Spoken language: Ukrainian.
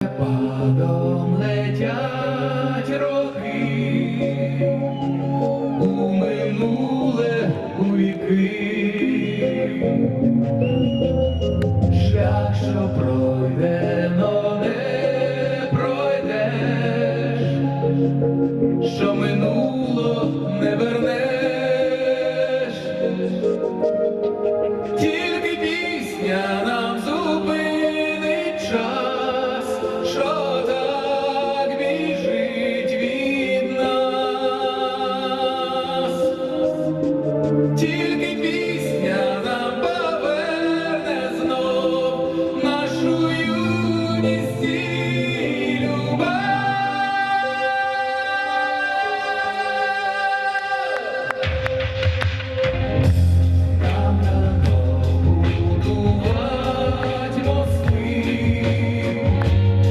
Падом летять роки, у минуле у віки, Шлях, що пройдено не пройдеш, що минуло не вернеш, тільки пісня. на. Te